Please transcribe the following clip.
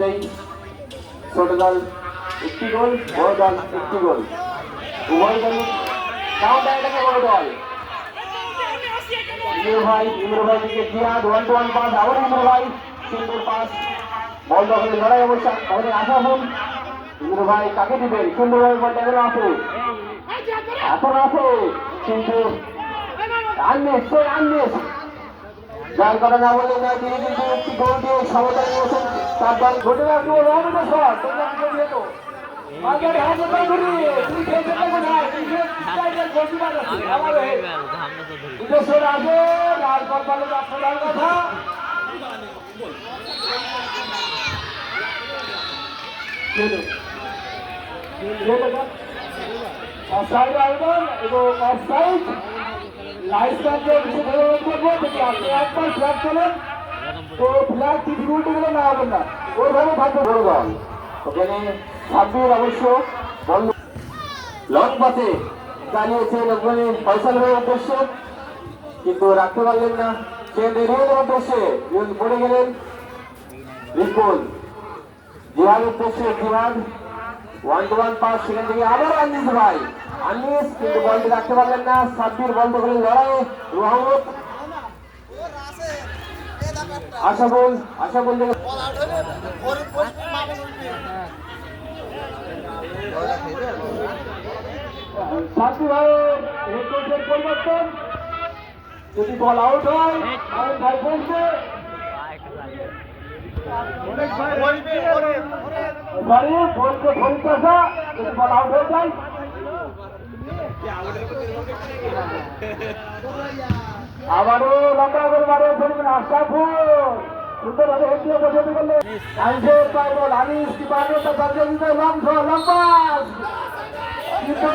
ইতিমধ্যেই ছোট দল একটি গোল বড় দল একটি গোল। উভয় দল বড় দল ইমরু ভাই ইমরু ভাই দিকে জিয়াদ ওয়ান টু পাস আবার ইমরু ভাই সুন্দর পাস বল দখলের লড়াই অবস্থা আমাদের আশা হন ইমরু ভাই কাকে দিবেন? সুন্দর ভাই বলটা এখনও আছে? এখন আছে, কিন্তু আনমিস সে আনমিস যার একটি গোল দিয়ে সমতা নিয়েছেন। তার দল ঘটে রাখব রহমতের শট তোমরা কি করবে তো। মাঝের হাতে পা ঘুরিয়ে তুমি খেলতে খেলতে হয়ে আগে আবেদন এবং অফসাইড। লাইসেন্সে কিছু অনুরোধ আপনি একবার ফ্ল্যাগ তোলেন তো ফ্ল্যাগ উল্টে না হবেন না? ওইভাবে থাকবে বড় দল ওখানে সাব্বির অবশ্য লং পাসে চালিয়েছেন ওখানে ফয়সাল ভাইয়ের উদ্দেশ্যে। কিন্তু রাখতে পারলেন না। সে রিয়েলের উদ্দেশ্যে? রিয়েল পড়ে গেলেন রিপোল জিহাদ উদ্দেশ্যে জিহাদ ওয়ান টু ওয়ান পাস সেখান থেকে আবার আনিস ভাই। আনিস, কিন্তু বলটি রাখতে পারলেন না। সাব্বির বন্ধ করে লড়াই রহমত আশা বল আশা বল সাব্বির ভাইয়ের কোচের পরিবর্তন। যদি বল আউট হয় আউট ভাই বলছে আউট হয়ে যায়। আবারও করে বাড়িয়ে ফেলবেন আশাফুল সুন্দরভাবে হেঁটে বসে করলে আইসে পায় বল আনিস কি পারবে তা দরজা দিতে লম্ব লম্বা কিন্তু